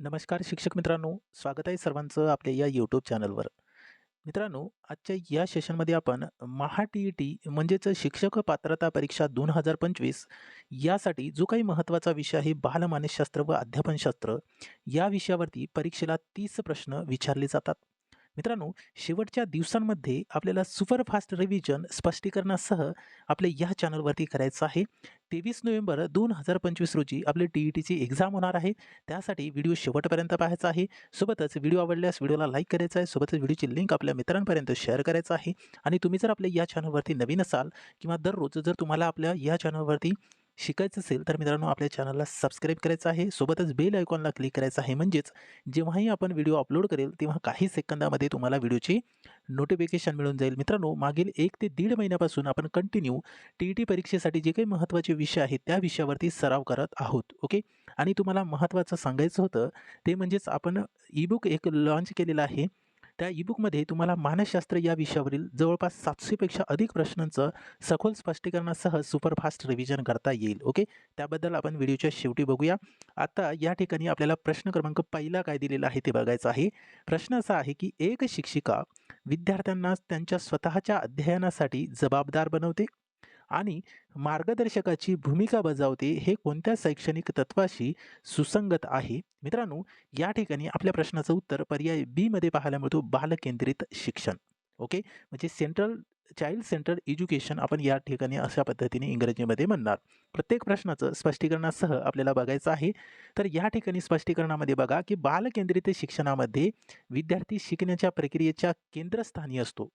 नमस्कार शिक्षक मित्रांनो स्वागत आहे सर्वांचं आपल्या या यूट्यूब चॅनलवर मित्रांनो आजच्या या सेशनमध्ये आपण महा टी ई टी म्हणजेच शिक्षक पात्रता परीक्षा दोन हजार पंचवीस यासाठी जो काही महत्त्वाचा विषय आहे बालमानसशास्त्र व अध्यापनशास्त्र या विषयावरती परीक्षेला तीस प्रश्न विचारले जातात. मित्रांनो शेवटच्या दिवसांमध्ये आपल्याला सुपरफास्ट रिव्हिजन स्पष्टीकरणासह आपल्या या चॅनलवरती करायचं आहे. तेवीस नोव्हेंबर दोन हजार पंचवीस रोजी आपली टी ई टीची एक्झाम होणार आहे. त्यासाठी व्हिडिओ शेवटपर्यंत पाहायचा आहे. सोबतच व्हिडिओ आवडल्यास व्हिडिओला लाईक करायचा आहे. सोबतच व्हिडिओची लिंक आपल्या मित्रांपर्यंत शेअर करायचं आहे. आणि तुम्ही जर आपल्या या चॅनलवरती नवीन असाल किंवा दररोज जर तुम्हाला आपल्या या चॅनलवरती शिकायचं असेल तर मित्रांनो आपल्या चॅनलला सबस्क्राईब करायचं आहे. सोबतच बेल आयकॉनला क्लिक करायचं आहे. म्हणजेच जेव्हाही आपण व्हिडिओ अपलोड करेल तेव्हा काही सेकंदामध्ये तुम्हाला व्हिडिओची नोटिफिकेशन मिळून जाईल. मित्रांनो मागील एक ते दीड महिन्यापासून आपण कंटिन्यू टी ई टी परीक्षेसाठी जे काही महत्त्वाचे विषय आहेत त्या विषयावरती सराव करत आहोत. ओके? आणि तुम्हाला महत्त्वाचं सांगायचं होतं ते म्हणजेच आपण ईबुक एक लॉन्च केलेलं आहे. त्या ईबुकमध्ये तुम्हाला मानसशास्त्र या विषयावरील जवळपास सातशेपेक्षा अधिक प्रश्नांचं सखोल स्पष्टीकरणासह सुपरफास्ट रिव्हिजन करता येईल. ओके त्याबद्दल आपण व्हिडिओच्या शेवटी बघूया. आता या ठिकाणी आपल्याला प्रश्न क्रमांक पहिला काय दिलेला आहे ते बघायचं आहे. प्रश्न असा आहे की एक शिक्षिका विद्यार्थ्यांना त्यांच्या स्वतःच्या अध्ययनासाठी जबाबदार बनवते आणि मार्गदर्शकाची भूमिका बजावते हे कोणत्या शैक्षणिक तत्वाशी सुसंगत आहे? मित्रांनो या ठिकाणी आपल्या प्रश्नाचं उत्तर पर्याय बीमध्ये पाहायला मिळतो बालकेंद्रित शिक्षण. ओके? म्हणजे सेंट्रल चाइल्ड सेंट्रल एज्युकेशन आपण या ठिकाणी अशा पद्धतीने इंग्रजीमध्ये म्हणणार. प्रत्येक प्रश्नाचं स्पष्टीकरणासह आपल्याला बघायचं आहे. तर या ठिकाणी स्पष्टीकरणामध्ये बघा की बालकेंद्रित शिक्षणामध्ये विद्यार्थी शिकण्याच्या प्रक्रियेच्या केंद्रस्थानी असतो.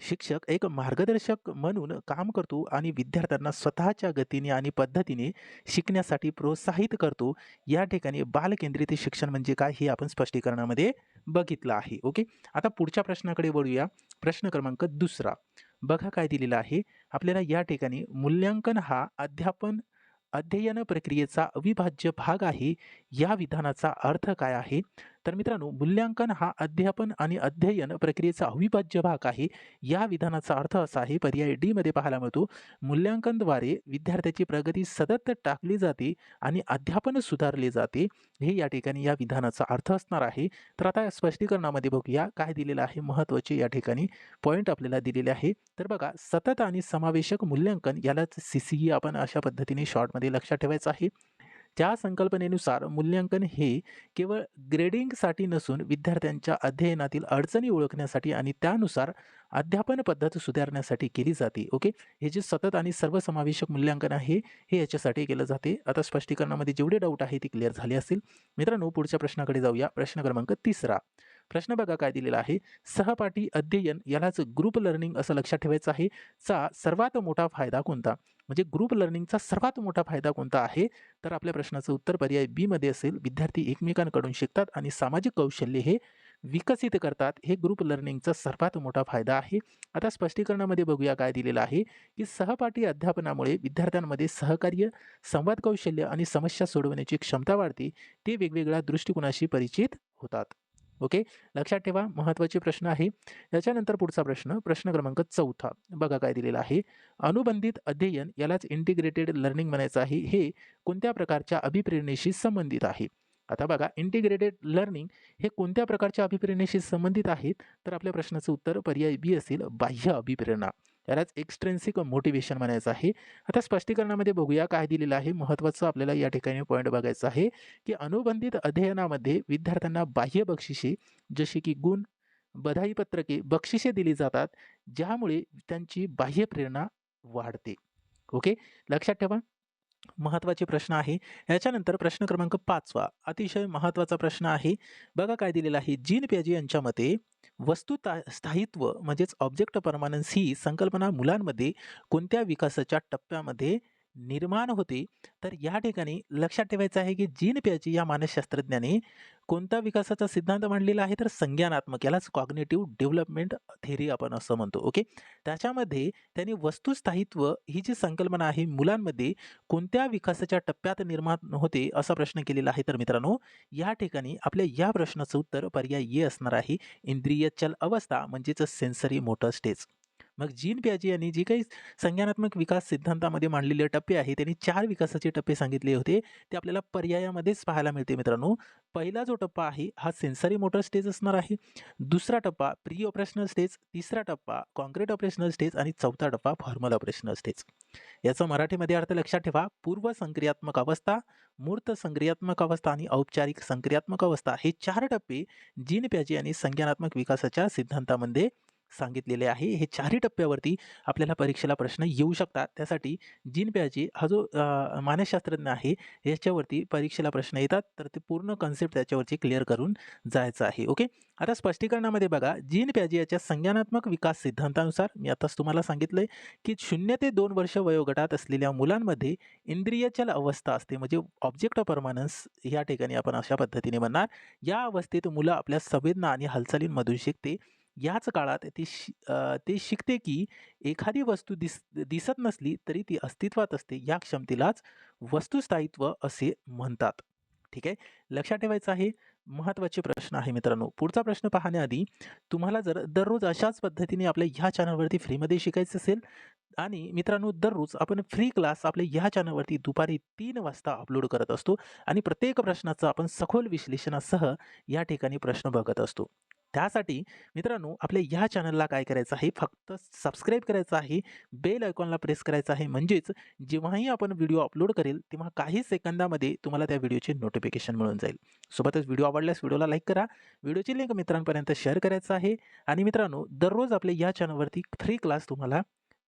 शिक्षक एक मार्गदर्शक म्हणून काम करतो आणि विद्यार्थ्यांना स्वतःच्या गतीने आणि पद्धतीने शिकण्यासाठी प्रोत्साहित करतो. या ठिकाणी बालकेंद्रित शिक्षण म्हणजे काय हे आपण स्पष्टीकरणामध्ये बघितलं आहे. ओके? आता पुढच्या प्रश्नाकडे वळूया. प्रश्न क्रमांक दुसरा. बघा काय दिलेला आहे. आपल्याला या ठिकाणी मूल्यांकन हा अध्यापन अध्ययन प्रक्रियेचा अविभाज्य भाग आहे. या विधानाचा अर्थ काय आहे? तर मित्रांनो मूल्यांकन हा अध्यापन आणि अध्ययन प्रक्रियेचा अविभाज्य भाग आहे. या विधानाचा अर्थ असा आहे पर्याय डी मध्ये पाहायला मिळतो. मूल्यांकनद्वारे विद्यार्थ्याची प्रगती सतत टाकली जाते आणि अध्यापन सुधारले जाते. हे या ठिकाणी या विधानाचा अर्थ असणार आहे. तर आता या स्पष्टीकरणामध्ये बघूया काय दिलेलं आहे महत्त्वाचे या ठिकाणी पॉईंट आपल्याला दिलेले आहे. तर बघा सतत आणि समावेशक मूल्यांकन यालाच सी सी ई आपण अशा पद्धतीने शॉर्टमध्ये लक्षात ठेवायचं आहे. त्या संकल्पनेनुसार मूल्यांकन हे केवळ ग्रेडिंगसाठी नसून विद्यार्थ्यांच्या अध्ययनातील अडचणी ओळखण्यासाठी आणि त्यानुसार अध्यापन पद्धत सुधारण्यासाठी केली जाते. ओके? हे जे सतत आणि सर्वसमावेशक मूल्यांकन आहे हे याच्यासाठी केलं जाते. आता स्पष्टीकरणामध्ये जेवढे डाऊट आहे ते क्लिअर झाले असतील. मित्रांनो पुढच्या प्रश्नाकडे जाऊया. प्रश्न क्रमांक तिसरा. प्रश्न बघा काय दिलेला आहे. सहपाठी अध्ययन यालाच ग्रुप लर्निंग असं लक्षात ठेवायचं आहे. चा सर्वात मोठा फायदा कोणता? म्हणजे ग्रुप लर्निंगचा सर्वात मोठा फायदा कोणता आहे? तर आपल्या प्रश्नाचं उत्तर पर्याय बीमध्ये असेल. विद्यार्थी एकमेकांकडून शिकतात आणि सामाजिक कौशल्य हे विकसित करतात. हे ग्रुप लर्निंगचा सर्वात मोठा फायदा आहे. आता स्पष्टीकरणामध्ये बघूया काय दिलेलं आहे की सहपाठी अध्यापनामुळे विद्यार्थ्यांमध्ये सहकार्य संवाद कौशल्य आणि समस्या सोडवण्याची क्षमता वाढते. ते वेगवेगळ्या दृष्टिकोनाशी परिचित होतात. ओके? लक्षात ठेवा महत्त्वाचे प्रश्न आहे. याच्यानंतर पुढचा प्रश्न प्रश्न क्रमांक चौथा. बघा काय दिलेला आहे. अनुबंधित अध्ययन यालाच इंटिग्रेटेड लर्निंग म्हणायचं आहे. हे कोणत्या प्रकारच्या अभिप्रेरणेशी संबंधित आहे? आता बघा इंटिग्रेटेड लर्निंग हे कोणत्या प्रकारच्या अभिप्रेरणेशी संबंधित आहेत? तर आपल्या प्रश्नाचं उत्तर पर्याय बी असेल बाह्य अभिप्रेरणा. यालाच एक्स्ट्रेन्सिक मोटिवेशन म्हणायचं आहे. आता स्पष्टीकरणामध्ये बघूया काय दिलेलं आहे. महत्त्वाचं आपल्याला या ठिकाणी पॉईंट बघायचं आहे की अनुबंधित अध्ययनामध्ये विद्यार्थ्यांना बाह्य बक्षिसे जसे की गुण बधाई पत्रके बक्षिसे दिली जातात ज्यामुळे त्यांची बाह्य प्रेरणा वाढते. ओके लक्षात ठेवा. महत्त्वाचे प्रश्न आहे. याच्यानंतर प्रश्न क्रमांक पाचवा. अतिशय महत्त्वाचा प्रश्न आहे. बघा काय दिलेला आहे. जीन प्याजी यांच्या मते वस्तुता स्थायित्व म्हणजेच ऑब्जेक्ट परमानन्स ही संकल्पना मुलांमध्ये कोणत्या विकासाच्या टप्प्यामध्ये निर्माण होते. तर या ठिकाणी लक्षात ठेवायचं आहे की जीन प्याजी या मानसशास्त्रज्ञाने कोणता विकासाचा सिद्धांत मांडलेला आहे तर संज्ञानात्मक यालाच कॉग्नेटिव्ह डेव्हलपमेंट थेरी आपण असं म्हणतो ओके त्याच्यामध्ये त्यांनी वस्तुस्थायित्व ही जी संकल्पना आहे मुलांमध्ये कोणत्या विकासाच्या टप्प्यात निर्माण होते असा प्रश्न केलेला आहे. तर मित्रांनो या ठिकाणी आपल्या या प्रश्नाचं उत्तर पर्याय ये असणार आहे इंद्रिय चल अवस्था म्हणजेच सेन्सरी मोटर स्टेज मग जीन प्याजी यांनी जी काही संज्ञानात्मक विकास सिद्धांतामध्ये मांडलेले टप्पे आहे त्यांनी चार विकासाचे टप्पे सांगितले होते ते आपल्याला पर्यायामध्येच पाहायला मिळते मित्रांनो. पहिला जो टप्पा आहे हा सेन्सरी मोटर स्टेज असणार आहे. दुसरा टप्पा प्री ऑपरेशनल स्टेज तिसरा टप्पा कॉन्क्रीट ऑपरेशनल स्टेज आणि चौथा टप्पा फॉर्मल ऑपरेशनल स्टेज याचा मराठीमध्ये अर्थ लक्षात ठेवा पूर्व संक्रियात्मक अवस्था मूर्त संक्रियात्मक अवस्था आणि औपचारिक संक्रियात्मक अवस्था हे चार टप्पे जीन प्याजी यांनी संज्ञानात्मक विकासाच्या सिद्धांतामध्ये सांगितलेले आहे. हे चारही टप्प्यावरती आपल्याला परीक्षेला प्रश्न येऊ शकतात. त्यासाठी जिनप्याची हा जो मानसशास्त्रज्ञ आहे याच्यावरती परीक्षेला प्रश्न येतात. तर ते पूर्ण कन्सेप्ट त्याच्यावरती क्लिअर करून जायचं आहे. ओके? आता स्पष्टीकरणामध्ये बघा जीन प्याजी याच्या संज्ञानात्मक विकास सिद्धांतानुसार मी आताच तुम्हाला सांगितलंय की शून्य ते दोन वर्ष वयोगटात असलेल्या मुलांमध्ये इंद्रियचल अवस्था असते. म्हणजे ऑब्जेक्ट ऑफ परमानन्स या ठिकाणी आपण अशा पद्धतीने म्हणणार. या अवस्थेत मुलं आपल्या संवेदना आणि हालचालींमधून शिकते. याच काळात ती शि ते शिकते की एखादी वस्तू दिस दिसत नसली तरी ती अस्तित्वात असते. या क्षमतेलाच वस्तुस्थायित्व असे म्हणतात. ठीक आहे? लक्षात ठेवायचं आहे? महत्त्वाचे प्रश्न आहे मित्रांनो. पुढचा प्रश्न पाहण्याआधी तुम्हाला जर दररोज अशाच पद्धतीने आपल्या ह्या चॅनलवरती फ्रीमध्ये शिकायचं असेल आणि मित्रांनो दररोज आपण फ्री क्लास आपल्या ह्या चॅनलवरती दुपारी तीन वाजता अपलोड करत असतो आणि प्रत्येक प्रश्नाचं आपण सखोल विश्लेषणासह या ठिकाणी प्रश्न बघत असतो. त्यासाठी मित्रांनो आपल्या या चॅनलला काय करायचं आहे फक्त सबस्क्राईब करायचं आहे बेल आयकॉनला प्रेस करायचं आहे. म्हणजेच जेव्हाही आपण व्हिडिओ अपलोड करेल तेव्हा काही सेकंदामध्ये तुम्हाला त्या व्हिडिओचे नोटिफिकेशन मिळून जाईल. सोबतच व्हिडिओ आवडल्यास व्हिडिओला लाईक करा व्हिडिओची लिंक मित्रांपर्यंत शेअर करायचं आहे. आणि मित्रांनो दररोज आपल्या या चॅनलवरती फ्री क्लास तुम्हाला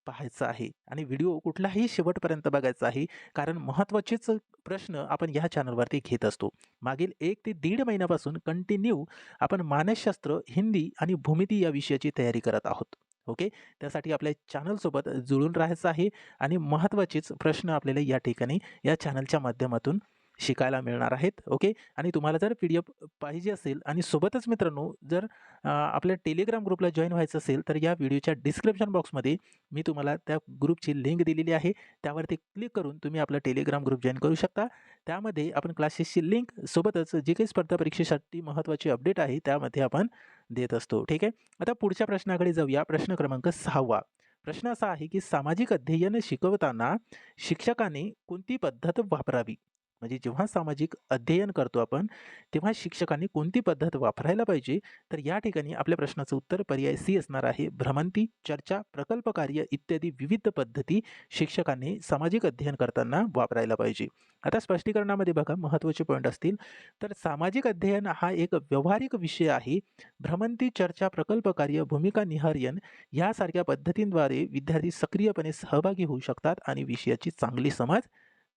पाहायचा आहे आणि व्हिडिओ कुठलाही शेवटपर्यंत बघायचा आहे. कारण महत्त्वाचेच प्रश्न आपण ह्या चॅनलवरती घेत असतो. मागील एक ते दीड महिन्यापासून कंटिन्यू आपण मानसशास्त्र हिंदी आणि भूमिती या विषयाची तयारी करत आहोत. ओके? त्यासाठी आपल्या चॅनलसोबत जुळून राहायचं आहे आणि महत्त्वाचेच प्रश्न आपल्याला या ठिकाणी या चॅनलच्या माध्यमातून शिकायला मिळणार आहेत ओके? आणि तुम्हाला जर पी डी एफ पाहिजे असेल आणि सोबतच मित्रांनो जर आपल्या टेलिग्राम ग्रुपला जॉईन व्हायचं असेल तर या व्हिडिओच्या डिस्क्रिप्शन बॉक्समध्ये मी तुम्हाला त्या ग्रुपची लिंक दिलेली आहे. त्यावरती क्लिक करून तुम्ही आपला टेलिग्राम ग्रुप जॉईन करू शकता. त्यामध्ये आपण क्लासेसची लिंक सोबतच जे काही स्पर्धा परीक्षेसाठी महत्त्वाची अपडेट आहे त्यामध्ये आपण देत असतो ठीक आहे? आता पुढच्या प्रश्नाकडे जाऊया. प्रश्न क्रमांक सहावा. प्रश्न असा आहे की सामाजिक अध्ययन शिकवताना शिक्षकाने कोणती पद्धत वापरावी? म्हणजे जेव्हा सामाजिक अध्ययन करतो आपण तेव्हा शिक्षकांनी कोणती पद्धत वापरायला पाहिजे? तर या ठिकाणी आपल्या प्रश्नाचं उत्तर पर्याय सी असणार आहे. भ्रमंती चर्चा प्रकल्प कार्य इत्यादी विविध पद्धती शिक्षकांनी सामाजिक अध्ययन करताना वापरायला पाहिजे. आता स्पष्टीकरणामध्ये बघा महत्त्वाचे पॉईंट असतील. तर सामाजिक अध्ययन हा एक व्यावहारिक विषय आहे. भ्रमंती चर्चा प्रकल्प कार्य भूमिका निहार्यन यासारख्या पद्धतींद्वारे विद्यार्थी सक्रियपणे सहभागी होऊ शकतात आणि विषयाची चांगली समज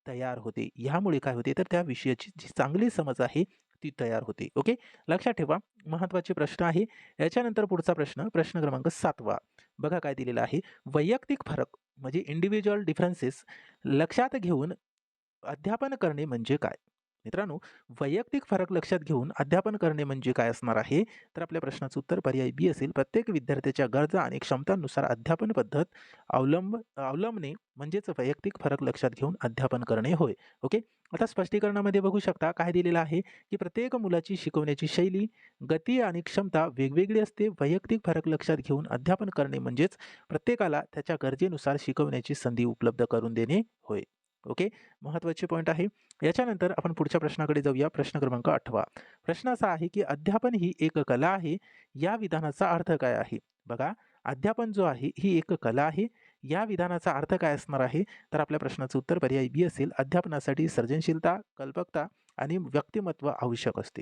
तयार होते. ह्यामुळे काय होते? तर त्या विषयाची जी चांगली समज आहे ती तयार होते. ओके? लक्षात ठेवा. महत्त्वाचे प्रश्न आहे. याच्यानंतर पुढचा प्रश्न प्रश्न क्रमांक सातवा. बघा काय दिलेला आहे. वैयक्तिक फरक म्हणजे इंडिव्हिज्युअल डिफरन्सेस लक्षात घेऊन अध्यापन करणे म्हणजे काय? मित्रांनो वैयक्तिक फरक लक्षात घेऊन अध्यापन करणे म्हणजे काय असणार आहे? तर आपल्या प्रश्नाचं उत्तर पर्याय बी असेल. प्रत्येक विद्यार्थ्याच्या गरजा आणि क्षमतांनुसार अध्यापन पद्धत अवलंब अवलंबणे म्हणजेच वैयक्तिक फरक लक्षात घेऊन अध्यापन करणे होय. ओके? आता स्पष्टीकरणामध्ये बघू शकता काय दिलेलं आहे? की प्रत्येक मुलाची शिकवण्याची शैली गती आणि क्षमता वेगवेगळी असते. वैयक्तिक फरक लक्षात घेऊन अध्यापन करणे म्हणजेच प्रत्येकाला त्याच्या गरजेनुसार शिकवण्याची संधी उपलब्ध करून देणे होय. ओके? महत्त्वाचे पॉईंट आहे. याच्यानंतर आपण पुढच्या प्रश्नाकडे जाऊया. प्रश्न क्रमांक आठवा. प्रश्न असा आहे की अध्यापन ही एक कला आहे. या विधानाचा अर्थ काय आहे? बघा. अध्यापन जो आहे ही एक कला आहे. या विधानाचा अर्थ काय असणार आहे? तर आपल्या प्रश्नाचं उत्तर पर्याय बी असेल. अध्यापनासाठी सर्जनशीलता कल्पकता आणि व्यक्तिमत्व आवश्यक असते.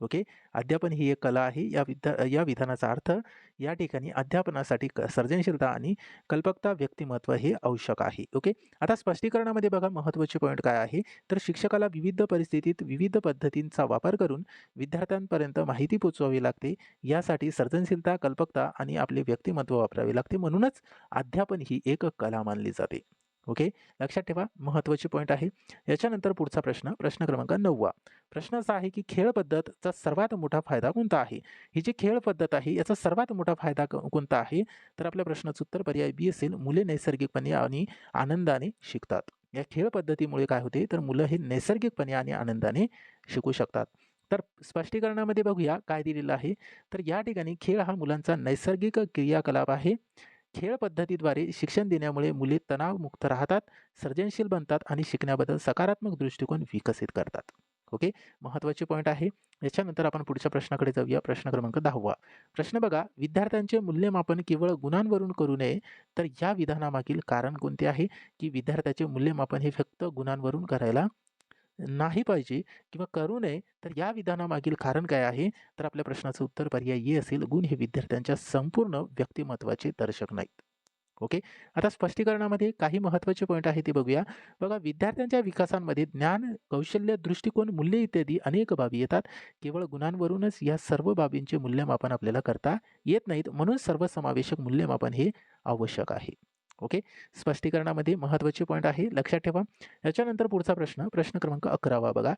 ओके? अध्यापन ही एक कला आहे. या विद्या या विधानाचा अर्थ या ठिकाणी अध्यापनासाठी क सर्जनशीलता आणि कल्पकता व्यक्तिमत्व हे आवश्यक आहे. ओके? आता स्पष्टीकरणामध्ये बघा महत्त्वाचे पॉईंट काय आहे? तर शिक्षकाला विविध परिस्थितीत विविध पद्धतींचा वापर करून विद्यार्थ्यांपर्यंत माहिती पोचवावी लागते. यासाठी सर्जनशीलता कल्पकता आणि आपले व्यक्तिमत्व वापरावे लागते. म्हणूनच अध्यापन ही एक कला मानली जाते. ओके? लक्षात ठेवा महत्त्वाचे पॉईंट आहे. याच्यानंतर पुढचा प्रश्न प्रश्न क्रमांक नववा. प्रश्न असा आहे की खेळ पद्धतचा सर्वात मोठा फायदा कोणता आहे? ही जी खेळ पद्धत आहे याचा सर्वात मोठा फायदा क- कोणता आहे? तर आपल्या प्रश्नाचं उत्तर पर्याय बी असेल. मुले नैसर्गिकपणे आणि आनंदाने शिकतात. या खेळ पद्धतीमुळे काय होते? तर मुलं हे नैसर्गिकपणे आणि आनंदाने शिकू शकतात. तर स्पष्टीकरणामध्ये बघूया काय दिलेलं आहे. तर या ठिकाणी खेळ हा मुलांचा नैसर्गिक क्रियाकलाप आहे. खेळ पद्धतीद्वारे शिक्षण देण्यामुळे मुले तणावमुक्त राहतात, सर्जनशील बनतात आणि शिकण्याबद्दल सकारात्मक दृष्टिकोन विकसित करतात. ओके. महत्त्वाचे पॉईंट आहे. याच्यानंतर आपण पुढच्या प्रश्नाकडे जाऊया. प्रश्न क्रमांक 10वा. प्रश्न बघा, विद्यार्थ्यांचे मूल्यमापन केवळ गुणांवरून करू नये, तर या विधानामागील कारण कोणते आहे? की विद्यार्थ्याचे मूल्यमापन हे फक्त गुणांवरून करायला नाही पाहिजे किंवा करू नये, तर या विधानामागील कारण काय आहे? तर आपल्या प्रश्नाचं उत्तर पर्याय असेल. गुण हे विद्यार्थ्यांच्या संपूर्ण व्यक्तिमत्त्वाचे दर्शक नाहीत. ओके. आता स्पष्टीकरणामध्ये काही महत्त्वाचे पॉईंट आहे ते बघूया. बघा, विद्यार्थ्यांच्या विकासामध्ये ज्ञान, कौशल्य, दृष्टिकोन, मूल्य इत्यादी अनेक बाबी येतात. केवळ गुणांवरूनच या सर्व बाबींचे मूल्यमापन आपल्याला करता येत नाहीत. म्हणून सर्वसमावेशक मूल्यमापन हे आवश्यक आहे. ओके. स्पष्टीकरणामध्ये महत्त्वाचे पॉईंट आहे. लक्षात ठेवा. याच्यानंतर पुढचा प्रश्न, प्रश्न क्रमांक 11वा बघा.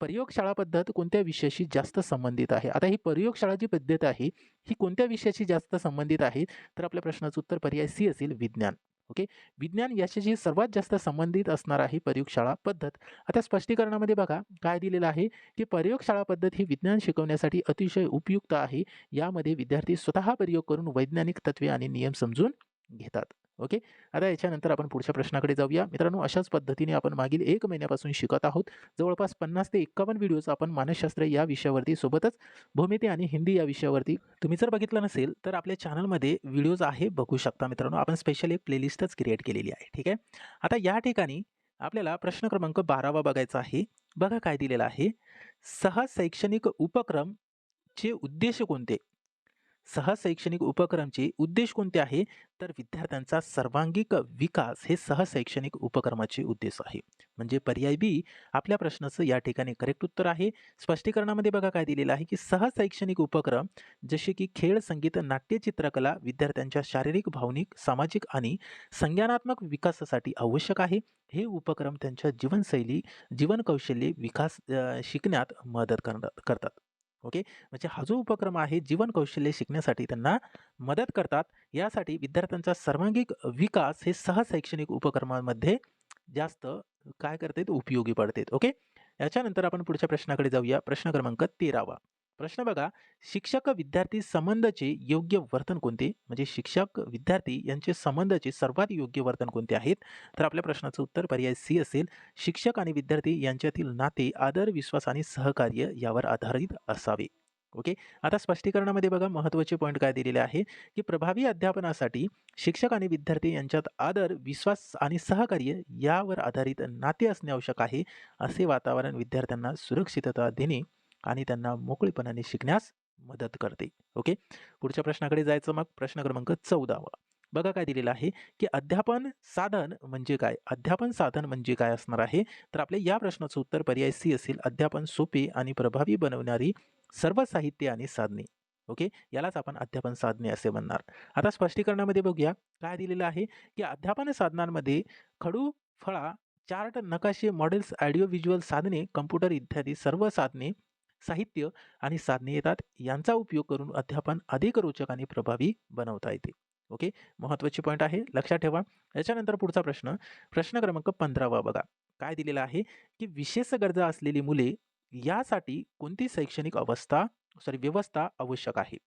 प्रयोगशाळा पद्धत कोणत्या विषयाशी जास्त संबंधित आहे? आता ही प्रयोगशाळा जी पद्धत आहे, ही कोणत्या विषयाशी जास्त संबंधित आहे? तर आपल्या प्रश्नाचं उत्तर पर्याय सी असेल विज्ञान. ओके. विज्ञान याच्याशी सर्वात जास्त संबंधित असणार आहे प्रयोगशाळा पद्धत. आता स्पष्टीकरणामध्ये बघा काय दिलेलं आहे, की प्रयोगशाळा पद्धत ही विज्ञान शिकवण्यासाठी अतिशय उपयुक्त आहे. यामध्ये विद्यार्थी स्वतः प्रयोग करून वैज्ञानिक तत्त्वे आणि नियम समजून घेतात. ओके. आता याच्यानंतर आपण पुढच्या प्रश्नाकडे जाऊया. मित्रांनो, अशाच पद्धतीने आपण मागील एक महिन्यापासून शिकत आहोत. जवळपास 50 ते 51 व्हिडिओज आपण मानसशास्त्र या विषयावरती सोबतच भूमिती आणि हिंदी या विषयावरती तुम्ही जर बघितलं नसेल, तर आपल्या चॅनलमध्ये व्हिडिओज आहे बघू शकता मित्रांनो. आपण स्पेशल एक प्लेलिस्टच क्रिएट केलेली आहे. ठीक आहे. आता या ठिकाणी आपल्याला प्रश्न क्रमांक 12वा बघायचा आहे. बघा काय दिलेलं आहे. सहा शैक्षणिक उपक्रमचे उद्देश कोणते? सहशैक्षणिक उपक्रमचे उद्देश कोणते आहे? तर विद्यार्थ्यांचा सर्वांगीण विकास हे सहशैक्षणिक उपक्रमाचे उद्देश आहे. म्हणजे पर्याय बी आपल्या प्रश्नाचं या ठिकाणी करेक्ट उत्तर आहे. स्पष्टीकरणामध्ये बघा काय दिलेलं आहे, की सहशैक्षणिक उपक्रम जसे की खेळ, संगीत, नाट्य, चित्रकला विद्यार्थ्यांच्या शारीरिक, भावनिक, सामाजिक आणि संज्ञानात्मक विकासासाठी आवश्यक आहे. हे उपक्रम त्यांच्या जीवनशैली, जीवनकौशल्ये विकास शिकण्यात मदत करतात करतात. ओके. म्हणजे हा जो उपक्रम आहे जीवन कौशल्य शिकण्यासाठी त्यांना मदत करतात. यासाठी विद्यार्थ्यांचा सर्वांगीण विकास हे सहज शैक्षणिक उपक्रमांमध्ये जास्त काय करतात उपयोगी पडतात. ओके. याच्यानंतर आपण पुढच्या प्रश्नाकडे जाऊया. प्रश्न क्रमांक 13वा. प्रश्न बघा, शिक्षक-विद्यार्थी संबंधाचे योग्य वर्तन कोणते? म्हणजे शिक्षक-विद्यार्थी यांचे संबंधाचे सर्वात योग्य वर्तन कोणते आहेत? तर आपल्या प्रश्नाचं उत्तर पर्याय सी असेल. शिक्षक आणि विद्यार्थी यांच्यातील नाते आदर, विश्वास आणि सहकार्य यावर आधारित असावे. ओके. आता स्पष्टीकरणामध्ये बघा महत्त्वाचे पॉईंट काय दिलेले आहे, की प्रभावी अध्यापनासाठी शिक्षक आणि विद्यार्थी यांच्यात आदर, विश्वास आणि सहकार्य यावर आधारित नाते असणे आवश्यक आहे. असे वातावरण विद्यार्थ्यांना सुरक्षितता देणे आणि त्यांना मोकळेपणाने शिकण्यास मदत करते. ओके. पुढच्या प्रश्नाकडे जायचं मग प्रश्न क्रमांक 14वा. बघा काय दिलेलं आहे, की अध्यापन साधन म्हणजे काय? अध्यापन साधन म्हणजे काय असणार आहे? तर आपल्या या प्रश्नाचं उत्तर पर्याय सी असेल. अध्यापन सोपे आणि प्रभावी बनवणारी सर्व साहित्य आणि साधने. ओके. यालाच आपण अध्यापन साधने असे म्हणणार. आता स्पष्टीकरणामध्ये बघूया काय दिलेलं आहे, की अध्यापन साधनांमध्ये खडू, फळा, चार्ट, नकाशे, मॉडेल्स, ऑडिओ व्हिज्युअल साधने, कम्प्युटर इत्यादी सर्व साधने, साहित्य आणि साधने येतात. यांचा उपयोग करून अध्यापन अधिक रोचक आणि प्रभावी बनवता येते. ओके. महत्त्वाची पॉईंट आहे. लक्षात ठेवा. याच्यानंतर पुढचा प्रश्न, प्रश्न क्रमांक 15वा बघा. काय दिलेलं आहे, की विशेष गरजा असलेली मुले यासाठी कोणती शैक्षणिक अवस्था सॉरी व्यवस्था आवश्यक आहे?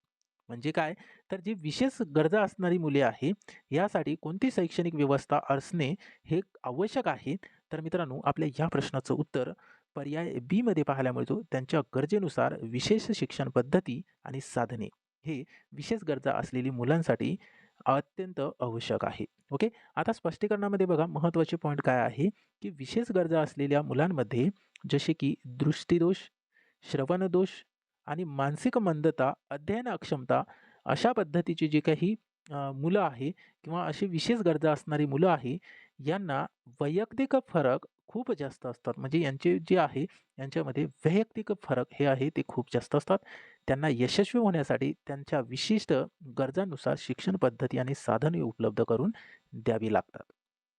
म्हणजे काय? तर जी विशेष गरजा असणारी मुले आहे, यासाठी कोणती शैक्षणिक व्यवस्था असणे हे आवश्यक आहे? तर मित्रांनो, आपल्या या प्रश्नाचं उत्तर पर्याय बीमध्ये पाहायला मिळतो. त्यांच्या गरजेनुसार विशेष शिक्षण पद्धती आणि साधने हे विशेष गरजा असलेली मुलांसाठी अत्यंत आवश्यक आहे. ओके. आता स्पष्टीकरणामध्ये बघा महत्त्वाचे पॉईंट काय आहे, की विशेष गरजा असलेल्या मुलांमध्ये जसे की दृष्टिदोष, श्रवणदोष आणि मानसिक मंदता, अध्ययन अक्षमता अशा पद्धतीची जी काही मुलं आहे किंवा अशी विशेष गरजा असणारी मुलं आहे, यांना वैयक्तिक फरक खूप जास्त असतात. म्हणजे यांचे जे आहे यांच्यामध्ये वैयक्तिक फरक हे आहे ते खूप जास्त असतात. त्यांना यशस्वी होण्यासाठी त्यांच्या विशिष्ट गरजांनुसार शिक्षण पद्धती आणि साधने उपलब्ध करून द्यावी लागतात.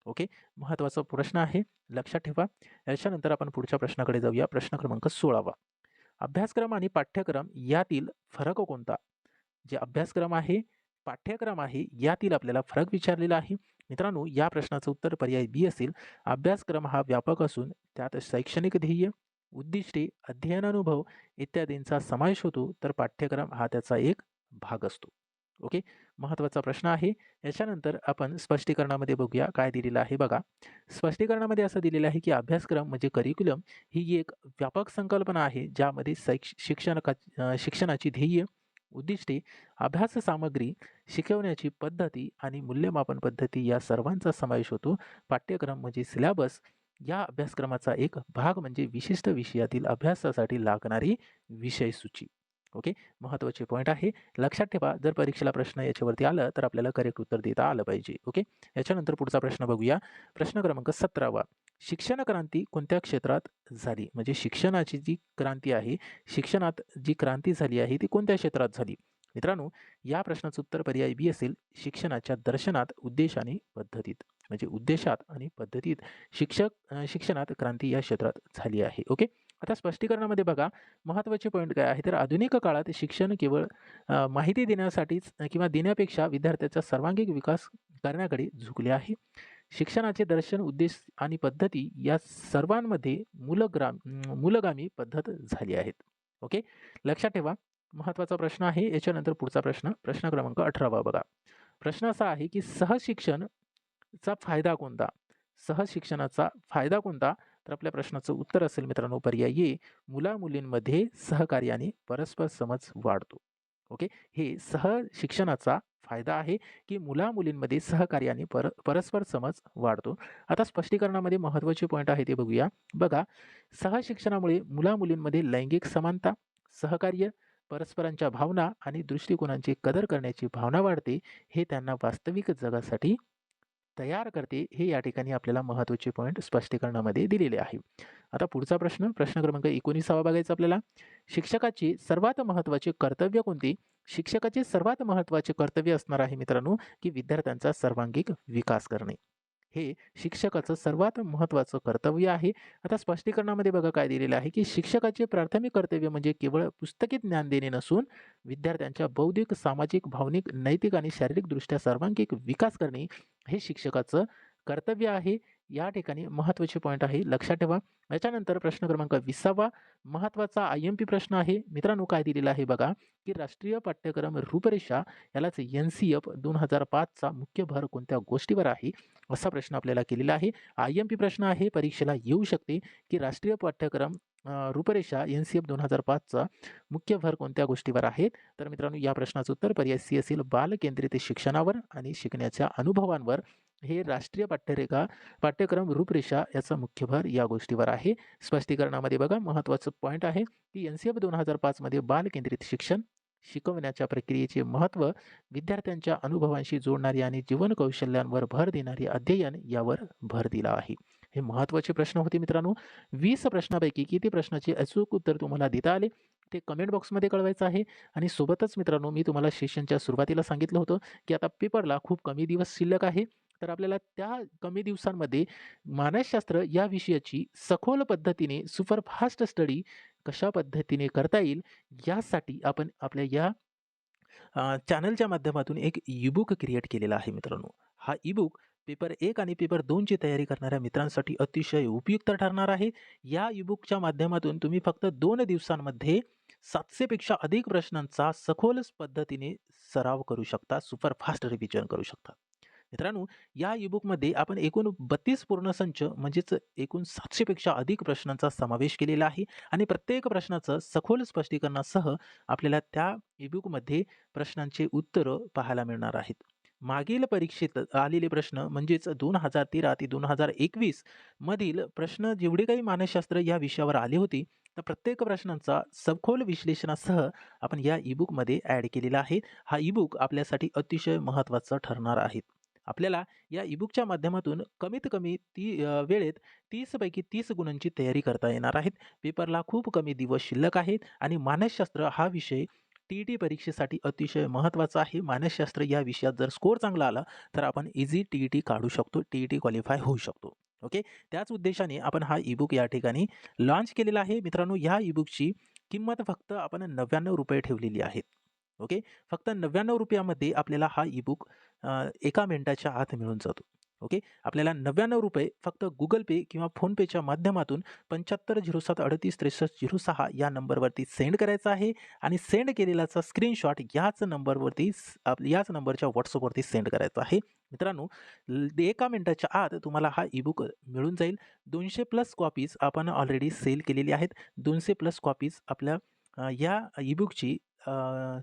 ओके. महत्त्वाचा प्रश्न आहे. लक्षात ठेवा. याच्यानंतर आपण पुढच्या प्रश्नाकडे जाऊया. प्रश्न क्रमांक 16वा. अभ्यासक्रम आणि पाठ्यक्रम यातील फरक कोणता? जे अभ्यासक्रम आहे, पाठ्यक्रम आहे यातील आपल्याला फरक विचारलेला आहे. मित्रांनो, या प्रश्नाचं उत्तर पर्याय बी असेल. अभ्यासक्रम हा व्यापक असून त्यात शैक्षणिक ध्येय, उद्दिष्टे, अध्ययन अनुभव इत्यादींचा समावेश होतो. तर पाठ्यक्रम हा त्याचा एक भाग असतो. ओके. महत्त्वाचा प्रश्न आहे याच्यानंतर आपण स्पष्टीकरणामध्ये बघूया काय दिलेलं आहे बघा स्पष्टीकरणामध्ये असं दिलेलं आहे की अभ्यासक्रम म्हणजे करिक्युलम ही एक व्यापक संकल्पना आहे ज्यामध्ये शैक्ष शिक्षण शिक्षणाची ध्येय उद्दिष्टे अभ्यास सामग्री शिकवण्याची पद्धती आणि मूल्यमापन पद्धती या सर्वांचा समावेश होतो. पाठ्यक्रम म्हणजे सिलॅबस. या अभ्यासक्रमाचा एक भाग म्हणजे विशिष्ट विषयातील अभ्यासासाठी लागणारी विषयसूची. ओके? महत्त्वाचे पॉईंट आहे. लक्षात ठेवा जर परीक्षेला प्रश्न याच्यावरती आलं तर आपल्याला करेक्ट उत्तर देता आलं पाहिजे. ओके? याच्यानंतर पुढचा प्रश्न बघूया. प्रश्न क्रमांक सतरावा. शिक्षण क्रांती कोणत्या क्षेत्रात झाली? म्हणजे शिक्षणाची जी क्रांती आहे शिक्षणात जी क्रांती झाली आहे ती कोणत्या क्षेत्रात झाली? मित्रांनो या प्रश्नाचं उत्तर पर्याय बी असेल शिक्षणाच्या दर्शनात उद्देश आणि पद्धतीत. म्हणजे उद्देशात आणि पद्धतीत शिक्षक शिक्षणात क्रांती या क्षेत्रात झाली आहे. ओके? आता स्पष्टीकरणामध्ये बघा महत्त्वाचे पॉईंट काय आहे? तर आधुनिक काळात शिक्षण केवळ माहिती देण्यासाठीच किंवा देण्यापेक्षा विद्यार्थ्याचा सर्वांगीण विकास करण्याकडे झुकले आहे. शिक्षणाचे दर्शन उद्देश आणि पद्धती या सर्वांमध्ये मूलग्राम मूलगामी पद्धत झाली आहेत. ओके? लक्षात ठेवा. महत्त्वाचा प्रश्न आहे. याच्यानंतर पुढचा प्रश्न. प्रश्न क्रमांक अठरावा बघा. प्रश्न असा आहे की सहशिक्षणचा फायदा कोणता? सहशिक्षणाचा फायदा कोणता? तर आपल्या प्रश्नाचं उत्तर असेल मित्रांनो पर्याय ये मुला मुलींमध्ये सहकार्याने परस्पर समज वाढतो. ओके? हे सह शिक्षणाचा फायदा आहे की मुला मुलींमध्ये सहकार्याने पर परस्पर समज वाढतो. आता स्पष्टीकरणामध्ये महत्त्वाचे पॉईंट आहे ते बघूया. बघा सहशिक्षणामुळे मुला मुलींमध्ये लैंगिक समानता सहकार्य परस्परांच्या भावना आणि दृष्टिकोनांची कदर करण्याची भावना वाढते हे त्यांना वास्तविक जगासाठी तयार करते हे या ठिकाणी आपल्याला महत्त्वाचे पॉईंट स्पष्टीकरणामध्ये दिलेले आहे. आता पुढचा प्रश्न प्रश्न क्रमांक एकोणीसावा बघायचा आपल्याला. शिक्षकाचे सर्वात महत्त्वाचे कर्तव्य कोणते? शिक्षकाचे सर्वात महत्त्वाचे कर्तव्य असणार आहे मित्रांनो की विद्यार्थ्यांचा सर्वांगीण विकास करणे. हे शिक्षकाचं सर्वात महत्त्वाचं कर्तव्य आहे. आता स्पष्टीकरणामध्ये बघा काय दिलेलं आहे की शिक्षकाचे प्राथमिक कर्तव्य म्हणजे केवळ पुस्तकी ज्ञान देणे नसून विद्यार्थ्यांच्या बौद्धिक सामाजिक भावनिक नैतिक आणि शारीरिकदृष्ट्या सर्वांगीक विकास करणे हे शिक्षकाचं कर्तव्य आहे. या ठिकाणी महत्त्वाचे पॉईंट आहे. लक्षात ठेवा. याच्यानंतर प्रश्न क्रमांक विसावा. महत्त्वाचा आय एम पी प्रश्न आहे. मित्रांनो काय दिलेला आहे बघा की राष्ट्रीय पाठ्यक्रम रूपरेषा यालाच एन सी एफ दोन हजार पाचचा मुख्य भर कोणत्या गोष्टीवर आहे असा प्रश्न आपल्याला केलेला आहे. आय एम पी प्रश्न आहे. परीक्षेला येऊ शकते की राष्ट्रीय पाठ्यक्रम रूपरेषा एन सी एफ दोन हजार पाचचा मुख्य भर कोणत्या गोष्टीवर आहेत तर मित्रांनो या प्रश्नाचं उत्तर पर्याय सी असेल बालकेंद्रित शिक्षणावर आणि शिकण्याच्या अनुभवांवर. हे राष्ट्रीय पाठ्यरेखा पाठ्यक्रम रूपरेषा याचा मुख्य भर या गोष्टीवर आहे. स्पष्टीकरणामध्ये बघा महत्त्वाचं पॉईंट आहे की एन सी एफ दोन हजार पाचमध्ये बालकेंद्रित शिक्षण शिकवण्याच्या प्रक्रियेचे महत्त्व विद्यार्थ्यांच्या अनुभवांशी जोडणारी आणि जीवन कौशल्यांवर भर देणारी अध्ययन यावर भर दिला आहे. हे महत्त्वाचे प्रश्न होते मित्रांनो. वीस प्रश्नापैकी किती प्रश्नाचे अचूक उत्तर तुम्हाला देता आले ते कमेंट बॉक्समध्ये कळवायचं आहे. आणि सोबतच मित्रांनो मी तुम्हाला सेशनच्या सुरुवातीला सांगितलं होतं की आता पेपरला खूप कमी दिवस शिल्लक आहे. तर आपल्याला त्या कमी दिवसांमध्ये मानसशास्त्र या विषयाची सखोल पद्धतीने सुपरफास्ट स्टडी कशा पद्धतीने करता येईल यासाठी आपण आपल्या या चॅनलच्या माध्यमातून एक ईबुक क्रिएट केलेला आहे मित्रांनो. हा ईबुक पेपर एक आणि पेपर दोनची तयारी करणाऱ्या मित्रांसाठी अतिशय उपयुक्त ठरणार आहे. या ईबुकच्या माध्यमातून तुम्ही फक्त दोन दिवसांमध्ये सातशेपेक्षा अधिक प्रश्नांचा सखोल पद्धतीने सराव करू शकता सुपरफास्ट रिव्हिजन करू शकता. मित्रांनो या ईबुकमध्ये आपण एकूण बत्तीस पूर्ण संच म्हणजेच एकूण सातशेपेक्षा अधिक प्रश्नांचा समावेश केलेला आहे आणि प्रत्येक प्रश्नाचं सखोल स्पष्टीकरणासह आपल्याला त्या ईबुकमध्ये प्रश्नांचे उत्तरं पाहायला मिळणार आहेत. मागील परीक्षेत आलेले प्रश्न म्हणजेच दोन हजार तेरा ते दोन हजार एकवीस मधील प्रश्न जेवढे काही मानसशास्त्र या विषयावर आले होते तर प्रत्येक प्रश्नांचा सखोल विश्लेषणासह आपण या ईबुकमध्ये ॲड केलेला आहे. हा ईबुक आपल्यासाठी अतिशय महत्त्वाचा ठरणार आहे. आपल्याला या ईबुकच्या माध्यमातून कमीत कमी ती वेळेत तीसपैकी तीस गुणांची तयारी करता येणार आहेत पेपरला खूप कमी दिवस शिल्लक आहेत आणि मानसशास्त्र हा विषय टी ई टी परीक्षेसाठी अतिशय महत्त्वाचं आहे. मानसशास्त्र या विषयात जर स्कोअर चांगला आला तर आपण इझी टी ई टी काढू शकतो टी ई टी क्वालिफाय होऊ शकतो. ओके? त्याच उद्देशाने आपण हा ईबुक या ठिकाणी लॉन्च केलेला आहे. मित्रांनो ह्या ईबुकची किंमत फक्त आपण नव्याण्णव रुपये ठेवलेली आहे. ओके? फक्त नव्याण्णव रुपयामध्ये आपल्याला हा ईबुक एका मिनिटाच्या आत मिळून जातो. ओके? आपल्याला नव्याण्णव रुपये फक्त गुगल पे किंवा फोनपेच्या माध्यमातून पंच्याहत्तर झिरो सात अडतीस त्रेसष्ट झिरो सहा या नंबरवरती सेंड करायचा आहे आणि सेंड केलेलाचा स्क्रीनशॉट याच नंबरवरती आप याच नंबरच्या व्हॉट्सअपवरती सेंड करायचा आहे. मित्रांनो एका मिनटाच्या आत तुम्हाला हा ईबुक मिळून जाईल. दोनशे प्लस कॉपीज आपण ऑलरेडी सेल केलेली आहेत. दोनशे प्लस कॉपीज आपल्या या ईबुकची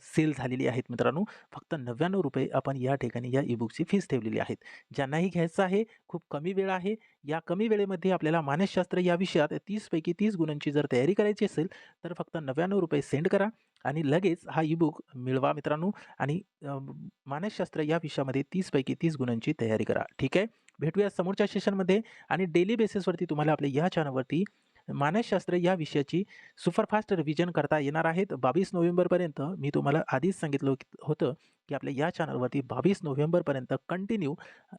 सेल झालेली आहेत मित्रांनो. फक्त नव्याण्णव रुपये आपण या ठिकाणी या ईबुकची फीस ठेवलेली आहेत. ज्यांनाही घ्यायचं आहे खूप कमी वेळ आहे. या कमी वेळेमध्ये आपल्याला मानसशास्त्र या विषयात तीसपैकी तीस गुणांची जर तयारी करायची असेल तर फक्त नव्याण्णव रुपये सेंड करा आणि लगेच हा ईबुक मिळवा मित्रांनो आणि मानसशास्त्र या विषयामध्ये तीसपैकी तीस गुणांची तयारी करा. ठीक आहे? भेटूया समोरच्या सेशनमध्ये आणि डेली बेसिसवरती तुम्हाला आपल्या या चॅनलवरती मानसशास्त्र या विषयाची सुपरफास्ट रिव्हिजन करता येणार आहेत. बावीस नोव्हेंबरपर्यंत मी तुम्हाला आधीच सांगितलं होतं की आपल्या या चॅनलवरती बावीस नोव्हेंबरपर्यंत कंटिन्यू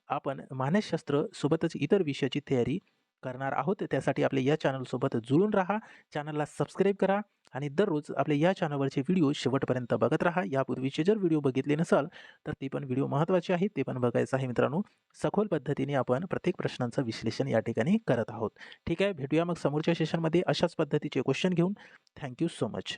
आपण मानसशास्त्र सोबतच इतर विषयाची तयारी करणार आहोत. त्यासाठी आपल्या या चॅनलसोबत जुळून राहा. चॅनलला सबस्क्राईब करा. आणि दररोज आपल्या या चॅनलवरचे व्हिडिओ शेवटपर्यंत बघत राहा. यापूर्वीचे जर व्हिडिओ बघितले नसाल तर ते पण व्हिडिओ महत्त्वाचे आहेत. ते पण बघायचं आहे मित्रांनो. सखोल पद्धतीने आपण प्रत्येक प्रश्नांचं विश्लेषण या ठिकाणी करत आहोत. ठीक आहे भेटूया मग समोरच्या सेशनमध्ये अशाच पद्धतीचे क्वेश्चन घेऊन. Thank you so much